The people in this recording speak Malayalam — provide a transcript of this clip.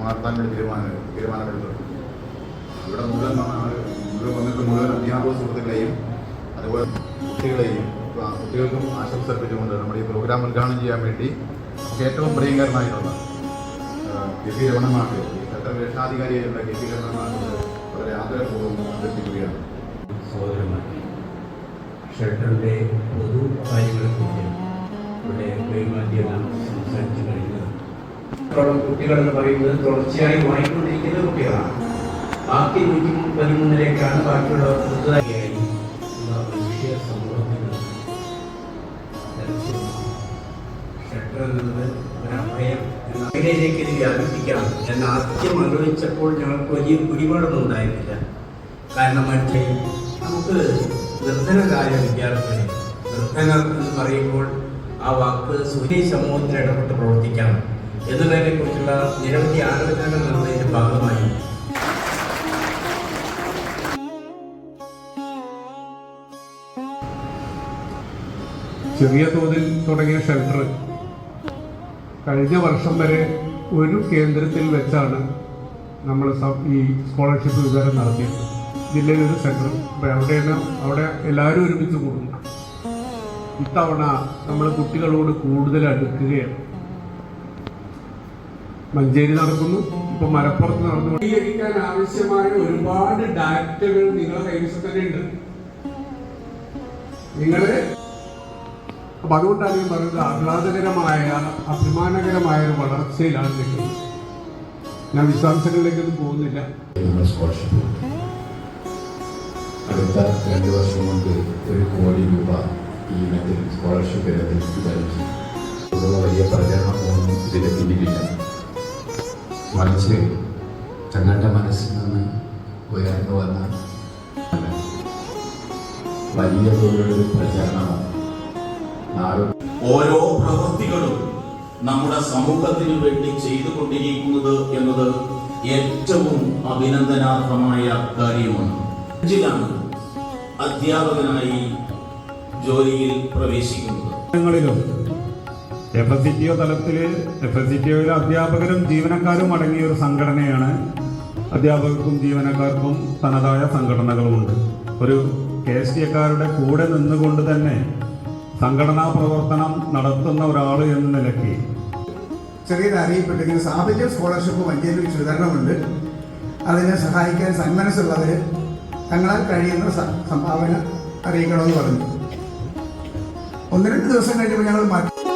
നടത്താൻ വേണ്ടി തീരുമാനം തീരുമാനമെടുത്തത് ഇവിടെ മുഴുവൻ ഇവിടെ വന്നിട്ട് മുഴുവൻ അധ്യാപക സുഹൃത്തുക്കളെയും അതുപോലെ കുട്ടികളെയും കുട്ടികൾക്കും ആശംസ അർപ്പിച്ചുകൊണ്ട് നമ്മുടെ ഈ പ്രോഗ്രാം ഉദ്ഘാടനം ചെയ്യാൻ വേണ്ടി ഏറ്റവും പ്രിയങ്കരനായിട്ടുള്ള കെ പി രമണമാർക്ക് ഈ രക്ഷാധികാരിയായിട്ടുള്ള കെ പി രമണമാർക്ക് വളരെ ആദരപൂർവം അഭ്യർത്ഥിക്കുകയാണ്. സഹോദരന്മാർ ഷെൽട്ടറിന്റെ പൊതു കാര്യങ്ങളെക്കുറിച്ച് ഇവിടെ പെരുമാറ്റിയെല്ലാം സംസാരിച്ചു കഴിഞ്ഞത് കുട്ടികൾ എന്ന് പറയുന്നത് തുടർച്ചയായി വായിക്കൊണ്ടിരിക്കുന്ന കുട്ടികളാണ്. ബാക്കി നൂറ്റി പതിമൂന്നിലേക്കാണ് ബാക്കിയുള്ള മേഖലയിലേക്ക് ഇത് വ്യാപിപ്പിക്കണം എന്ന് ആദ്യം ആലോചിച്ചപ്പോൾ ഞങ്ങൾക്ക് വലിയ പിടിപാടൊന്നും ഉണ്ടായിരുന്നില്ല. കാരണം മറ്റേ നമുക്ക് നിർധനരായ വിദ്യാർത്ഥികളെ നിർധനർ എന്ന് പറയുമ്പോൾ ആ വാക്ക് സുഹൃ സമൂഹത്തിൽ ഇടപെട്ട് പ്രവർത്തിക്കാം എന്നതിനെ കുറിച്ചുള്ള നിരവധി ആലോചനകൾ നടന്നതിന്റെ ഭാഗമായി. ചെറിയ തോതിൽ തുടങ്ങിയ ഷെൽട്ടർ കഴിഞ്ഞ വർഷം വരെ ഒരു കേന്ദ്രത്തിൽ വെച്ചാണ് നമ്മൾ ഈ സ്കോളർഷിപ്പ് വിതരണം നടത്തിയത്. ജില്ലയിൽ ഒരു സെന്റർ അപ്പോൾ അവിടെയാണ് അവിടെ എല്ലാവരും ഒരുമിച്ച് കൂടുന്നു. ഇത്തവണ നമ്മൾ കുട്ടികളോട് കൂടുതൽ അടുക്കുകയാണ്. മഞ്ചേരി നടക്കുന്നു. ഇപ്പൊ മലപ്പുറത്ത് നടന്നു. പരിഹരിക്കാൻ ആവശ്യമായ ഒരുപാട് ഡാറ്റകൾ നിങ്ങളുടെ കൈവശം തന്നെ ഉണ്ട്. നിങ്ങൾ അപ്പൊ അതുകൊണ്ടാണ് ഞാൻ പറയുന്നത് ആഹ്ലാദകരമായ അഭിമാനകരമായ ഒരു വളർച്ചയിലാണ് നിൽക്കുന്നത്. ഞാൻ വിശദാംശങ്ങളിലേക്കൊന്നും പോകുന്നില്ല. സ്കോളർഷിപ്പ്. അടുത്ത രണ്ട് വർഷം കൊണ്ട് ഒരു കോടി രൂപ ഈ ഇനത്തിൽ സ്കോളർഷിപ്പ് ഇനത്തിൽ വലിയ വലിയ പ്രചരണമൊന്നും ഇതിന് പിന്നിലില്ല മറിച്ച് തങ്ങളുടെ മനസ്സിൽ നിന്ന് ഉയർന്നു വന്ന വലിയ തോതിലുള്ള പ്രചരണമാണ് ഓരോ പ്രവൃത്തികളും നമ്മുടെ സമൂഹത്തിന് വേണ്ടി ചെയ്തുകൊണ്ടിരിക്കുന്നത് എന്നത് ഏറ്റവും അഭിനന്ദനാർഹമായ കാര്യമാണ്. അഞ്ചിലാണ് അധ്യാപകനായി ജോലിയിൽ പ്രവേശിക്കുന്നത്. F S C T O തലത്തിൽ എഫ് എസ് സി ടി ഒയിലെ അധ്യാപകരും ജീവനക്കാരും അടങ്ങിയ ഒരു സംഘടനയാണ്. അധ്യാപകർക്കും ജീവനക്കാർക്കും തനതായ സംഘടനകളുമുണ്ട്. ഒരു കെ എസ് ടി എക്കാരുടെ കൂടെ നിന്നുകൊണ്ട് തന്നെ സംഘടനാ പ്രവർത്തനം നടത്തുന്ന ഒരാൾ എന്ന നിലയ്ക്ക്. ചെറിയത് അറിയപ്പെട്ടിരിക്കുന്ന സാഹചര്യ സ്കോളർഷിപ്പ് മഞ്ചേരി വെച്ച് വിതരണമുണ്ട് അതിനെ സഹായിക്കാൻ സന്മനസ്സുള്ളവർ തങ്ങളാൽ കഴിയുന്ന സംഭാവന അറിയിക്കണമെന്ന് പറഞ്ഞു. ഒന്ന് രണ്ട് ദിവസം കഴിഞ്ഞപ്പോൾ ഞങ്ങൾ മറ്റ്